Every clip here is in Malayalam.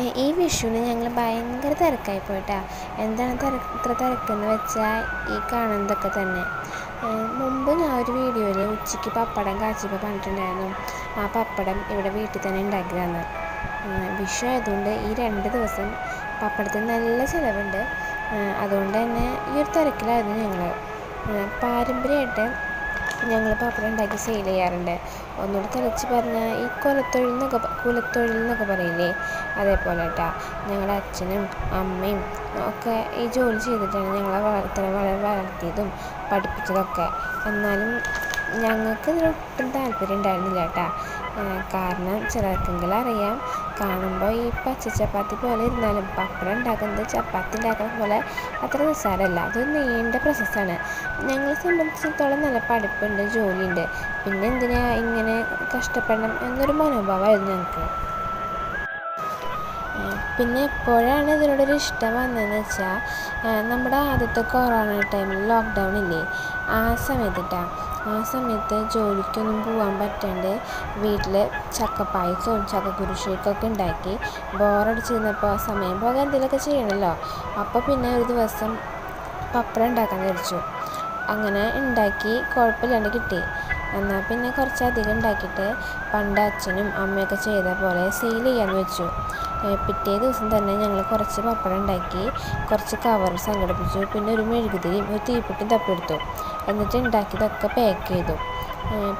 ഈ വിഷുവിന് ഞങ്ങൾ ഭയങ്കര തിരക്കായി പോയിട്ടാ. എന്താണ് തിരക്ക് ഇത്ര തിരക്കെന്ന് വെച്ചാൽ ഈ കാണുന്നതൊക്കെ തന്നെ. മുമ്പ് ഞാൻ ഒരു വീഡിയോയിൽ ഉച്ചയ്ക്ക് പപ്പടം കാച്ചിപ്പം പറഞ്ഞിട്ടുണ്ടായിരുന്നു. ആ പപ്പടം ഇവിടെ വീട്ടിൽ തന്നെ ഉണ്ടാക്കിയതാണ്. വിഷു ആയതുകൊണ്ട് ഈ രണ്ട് ദിവസം പപ്പടത്തിന് നല്ല ചിലവുണ്ട്. അതുകൊണ്ട് തന്നെ ഈ ഒരു തിരക്കിലായിരുന്നു ഞങ്ങൾ പാരമ്പര്യമായിട്ട് ഞങ്ങൾ പപ്പടം ഉണ്ടാക്കി സെയിൽ ചെയ്യാറുണ്ട്. ഒന്നുകൂടി തെളിച്ച് പറഞ്ഞാൽ ഈ കുലത്തൊഴിൽ എന്നൊക്കെ കുലത്തൊഴിൽ എന്നൊക്കെ പറയില്ലേ? അതേപോലെ കേട്ടാ ഞങ്ങളുടെ അച്ഛനും അമ്മയും ഒക്കെ ഈ ജോലി ചെയ്തിട്ടാണ് ഞങ്ങളെ വളർത്തണ വളരെ വളർത്തിയതും പഠിപ്പിച്ചതൊക്കെ. എന്നാലും ഞങ്ങൾക്ക് ഇതിലൊട്ടും താല്പര്യം ഉണ്ടായിരുന്നില്ല കേട്ടാ കാരണം ചിലർക്കെങ്കിലും അറിയാം കാണുമ്പോൾ ഈ പച്ച ചപ്പാത്തി പോലെ ഇരുന്നാലും പപ്പടം ഉണ്ടാക്കുന്നത് ചപ്പാത്തി ഉണ്ടാക്കുന്ന പോലെ അത്ര നിസ്സാരമല്ല. അതൊരു നീണ്ട പ്രോസസ്സാണ് ഞങ്ങളെ സംബന്ധിച്ചിടത്തോളം നല്ല പഠിപ്പുണ്ട് ജോലിയുണ്ട്. പിന്നെ എന്തിനാ ഇങ്ങനെ കഷ്ടപ്പെടണം എന്നൊരു മനോഭാവമായിരുന്നു ഞങ്ങൾക്ക്. പിന്നെ എപ്പോഴാണ് ഇതിനോടൊരു ഇഷ്ടം വന്നതെന്ന് വെച്ചാൽ നമ്മുടെ ആദ്യത്തെ കൊറോണ ടൈമിൽ ലോക്ക്ഡൗൺ ഇല്ലേ? ആ സമയത്തിട്ടാ ആ സമയത്ത് ജോലിക്കൊന്നും പോകാൻ പറ്റാണ്ട് വീട്ടിൽ ചക്കപ്പായസവും ചക്കക്കുരുശേക്കൊക്കെ ഉണ്ടാക്കി ബോറടിച്ചിരുന്നപ്പോൾ സമയം പോകാൻ എന്തെങ്കിലുമൊക്കെ ചെയ്യണമല്ലോ അപ്പോൾ പിന്നെ ഒരു ദിവസം പപ്പടം ഉണ്ടാക്കാൻ വിചാരിച്ചു. അങ്ങനെ ഉണ്ടാക്കി കുഴപ്പമില്ലാണ്ട് കിട്ടി. എന്നാൽ പിന്നെ കുറച്ചധികം ഉണ്ടാക്കിയിട്ട് പണ്ട് അച്ഛനും അമ്മയൊക്കെ ചെയ്ത പോലെ സെയിൽ ചെയ്യാമെന്ന് വെച്ചു. പിറ്റേ ദിവസം തന്നെ ഞങ്ങൾ കുറച്ച് പപ്പടം ഉണ്ടാക്കി കുറച്ച് കവർ സംഘടിപ്പിച്ചു. പിന്നെ ഒരു മെഴുകുതിരിയും ഒരു തീപ്പെട്ടിയും തപ്പിയെടുത്തു. എന്നിട്ട് ഉണ്ടാക്കിയതൊക്കെ പാക്ക് ചെയ്തു.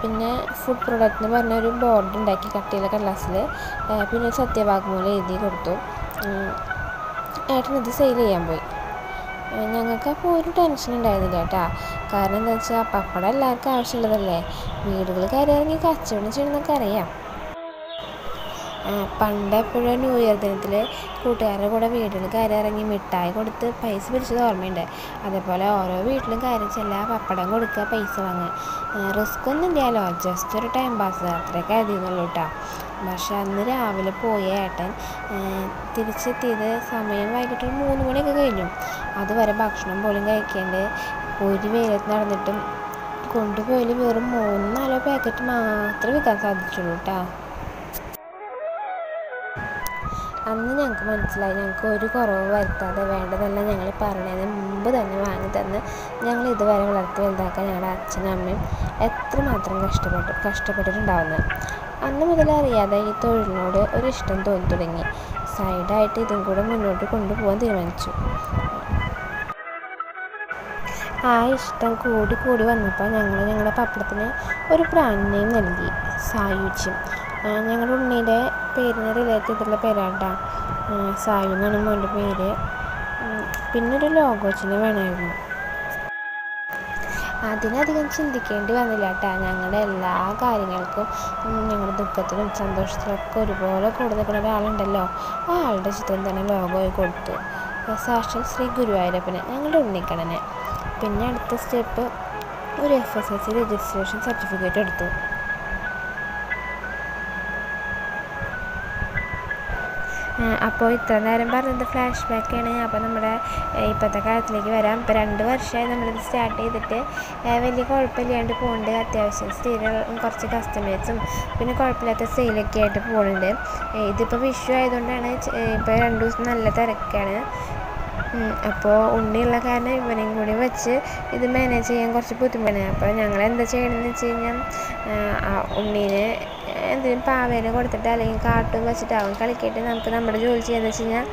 പിന്നെ ഫുഡ് പ്രൊഡക്റ്റ് എന്ന് പറഞ്ഞ ഒരു ബോർഡ് ഉണ്ടാക്കി കട്ടിയുള്ള കടലാസിൽ പിന്നെ ഒരു സത്യവാങ്മൂലം എഴുതി കൊടുത്തു. ഏട്ടനത് സെയിൽ ചെയ്യാൻ പോയി. ഞങ്ങൾക്ക് അപ്പോൾ ഒരു ടെൻഷൻ ഉണ്ടായിരുന്നില്ല കേട്ടാ. കാരണം എന്താ വെച്ചാൽ പപ്പടം എല്ലാവർക്കും ആവശ്യമുള്ളതല്ലേ? വീടുകൾ കയറി ഇറങ്ങി കച്ചവടം ചെയ്യണമെന്നൊക്കെ അറിയാം. പണ്ട് ന്യൂ ഇയർ ദിനത്തിൽ കൂട്ടുകാരുടെ കൂടെ വീടുകൾ കയറി ഇറങ്ങി മിഠായി കൊടുത്ത് പൈസ പിരിച്ചത് ഓർമ്മയുണ്ട്. അതേപോലെ ഓരോ വീട്ടിലും കയറി ചെല്ലുക പപ്പടം കൊടുക്കുക പൈസ വാങ്ങുക. റിസ്ക് ഒന്നും ഇല്ലല്ലോ ജസ്റ്റ് ഒരു ടൈം പാസ് അത്രയൊക്കെ എഴുതിയെന്നുള്ളൂ കേട്ടോ പക്ഷെ അന്ന് രാവിലെ പോയ ഏട്ടൻ തിരിച്ചെത്തിയത് സമയം വൈകിട്ട് ഒരു മൂന്ന് മണിയൊക്കെ കഴിഞ്ഞു. അതുവരെ ഭക്ഷണം പോലും കഴിക്കാണ്ട് ഒരു വെയിലത്ത് നടന്നിട്ടും കൊണ്ടുപോയാൽ വെറും മൂന്നാലോ പാക്കറ്റ് മാത്രമേ വിൽക്കാൻ സാധിച്ചുള്ളൂ കേട്ടോ അന്ന് ഞങ്ങൾക്ക് മനസ്സിലായി. ഞങ്ങൾക്ക് ഒരു കുറവ് വരുത്താതെ വേണ്ടതെല്ലാം ഞങ്ങൾ പറഞ്ഞതിന് മുമ്പ് തന്നെ വാങ്ങി തന്ന് ഞങ്ങൾ ഇതുവരെ വളർത്തി വലുതാക്കാൻ ഞങ്ങളുടെ അച്ഛനും അമ്മയും എത്രമാത്രം കഷ്ടപ്പെട്ടു കഷ്ടപ്പെട്ടിട്ടുണ്ടാവുന്നത് അന്ന് മുതൽ അറിയാതെ ഈ തൊഴിലിനോട് ഒരു ഇഷ്ടം തോന്നി തുടങ്ങി. സൈഡായിട്ട് ഇതും കൂടെ മുന്നോട്ട് കൊണ്ടുപോകാൻ തീരുമാനിച്ചു. ആ ഇഷ്ടം കൂടി കൂടി വന്നപ്പോൾ ഞങ്ങൾ ഞങ്ങളുടെ പപ്പടത്തിന് ഒരു ബ്രാൻഡ് നെയിം നൽകി. സായുജ്യം. ഞങ്ങളുടെ ഉണ്ണിയുടെ പേരിന് റിലേറ്റ് ചെയ്തിട്ടുള്ള കേട്ടോ സായു എന്നാണ് മോന്റെ പേര്. പിന്നെ ഒരു ലോഗോ ചിഹ്നം വേണമായിരുന്നു. അതിനധികം ചിന്തിക്കേണ്ടി വന്നില്ല കേട്ടോ ഞങ്ങളുടെ എല്ലാ കാര്യങ്ങൾക്കും ഞങ്ങളുടെ ദുഃഖത്തിലും സന്തോഷത്തിലും ഒക്കെ ഒരുപോലെ കൂടെ നിൽക്കുന്ന ഒരാളുണ്ടല്ലോ. ആ ആളുടെ ചിത്രം തന്നെ ലോഗോയി കൊടുത്തു. സാക്ഷാൽ ശ്രീ ഗുരുവായൂരപ്പന് ഞങ്ങളുടെ ഉണ്ണിക്കണ്ണന്. പിന്നെ അടുത്ത സ്റ്റെപ്പ് ഒരു F S S C registration certificate എടുത്തു. അപ്പോൾ ഇത്ര നേരം പറഞ്ഞത് ഫ്ലാഷ് ബാക്കാണ് അപ്പോൾ നമ്മുടെ ഇപ്പോഴത്തെ കാലത്തിലേക്ക് വരാം. ഇപ്പോൾ രണ്ട് വർഷമായി നമ്മളിത് സ്റ്റാർട്ട് ചെയ്തിട്ട് വലിയ കുഴപ്പമില്ലാണ്ട് പോകുന്നുണ്ട് അത്യാവശ്യം സ്ഥിര കുറച്ച് കസ്റ്റമേഴ്സും പിന്നെ കുഴപ്പമില്ലാത്ത സെയിലൊക്കെ ആയിട്ട് പോകുന്നുണ്ട് ഇതിപ്പോൾ വിഷു ആയതുകൊണ്ടാണ് ഇപ്പോൾ രണ്ട് ദിവസം നല്ല തിരക്കാണ്. അപ്പോൾ ഉണ്ണിയുള്ള കാരണം ഇവനെയും കൂടി വെച്ച് ഇത് മാനേജ് ചെയ്യാൻ കുറച്ച് ബുദ്ധിമുട്ടാണ്. അപ്പോൾ ഞങ്ങൾ എന്താ ചെയ്യണമെന്ന് വെച്ച് കഴിഞ്ഞാൽ ഉണ്ണീനെ എന്തെങ്കിലും പാവേനെ കൊടുത്തിട്ട് അല്ലെങ്കിൽ കാട്ടും വെച്ചിട്ട് അവൻ കളിക്കട്ടെ നമുക്ക് നമ്മുടെ ജോലി ചെയ്യാന്ന് വെച്ച് കഴിഞ്ഞാൽ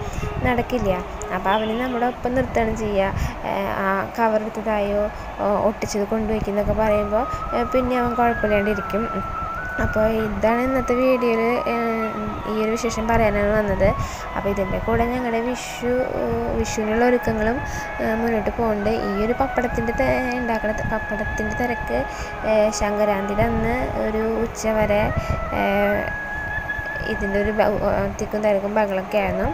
നടക്കില്ല. അപ്പോൾ അവന് നമ്മുടെ ഒപ്പം നിർത്തണം ചെയ്യുക. ആ ഓ- ഒട്ടിച്ചത് കൊണ്ടുവയ്ക്കുന്നൊക്കെ പറയുമ്പോൾ പിന്നെ അവൻ കുഴപ്പമില്ലാണ്ടിരിക്കും. അപ്പോൾ ഇതാണ് ഇന്നത്തെ വീഡിയോയിൽ ഈ ഒരു വിശേഷം പറയാനാണ് വന്നത്. അപ്പോൾ ഇതിന്റെ കൂടെ ഞങ്ങളുടെ വിഷു വിഷുവിനുള്ള ഒരുക്കങ്ങളും മുന്നോട്ട് പോകുന്നുണ്ട് ഈ ഒരു പപ്പടത്തിന്റെ ഉണ്ടാക്കുന്ന ത- പപ്പടത്തിന്റെ തിരക്ക് ശങ്കരാന്തിയുടെ അന്ന് ഒരു ഉച്ച വരെ ഇതിന്റെ ഒരു തിക്കും തിരക്കും ബഹളമൊക്കെ ആയിരുന്നു.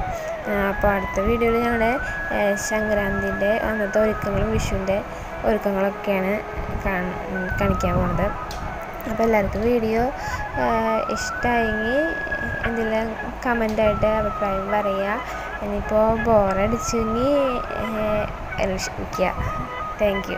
അപ്പോൾ അടുത്ത വീഡിയോയിൽ ഞങ്ങളുടെ സംക്രാന്തിന്റെ അന്നത്തെ ഒരുക്കങ്ങളും വിഷുവിന്റെ ഒരുക്കങ്ങളൊക്കെയാണ് കാണിക്കാൻ പോകുന്നത് അപ്പോൾ എല്ലാവർക്കും വീഡിയോ ഇഷ്ടമായെങ്കിൽ എന്തെങ്കിലും കമന്റായിട്ട് അഭിപ്രായം പറയുക ഇനിയിപ്പോൾ ബോറടിച്ചെങ്കിൽ ക്ഷമിക്കുക താങ്ക് യു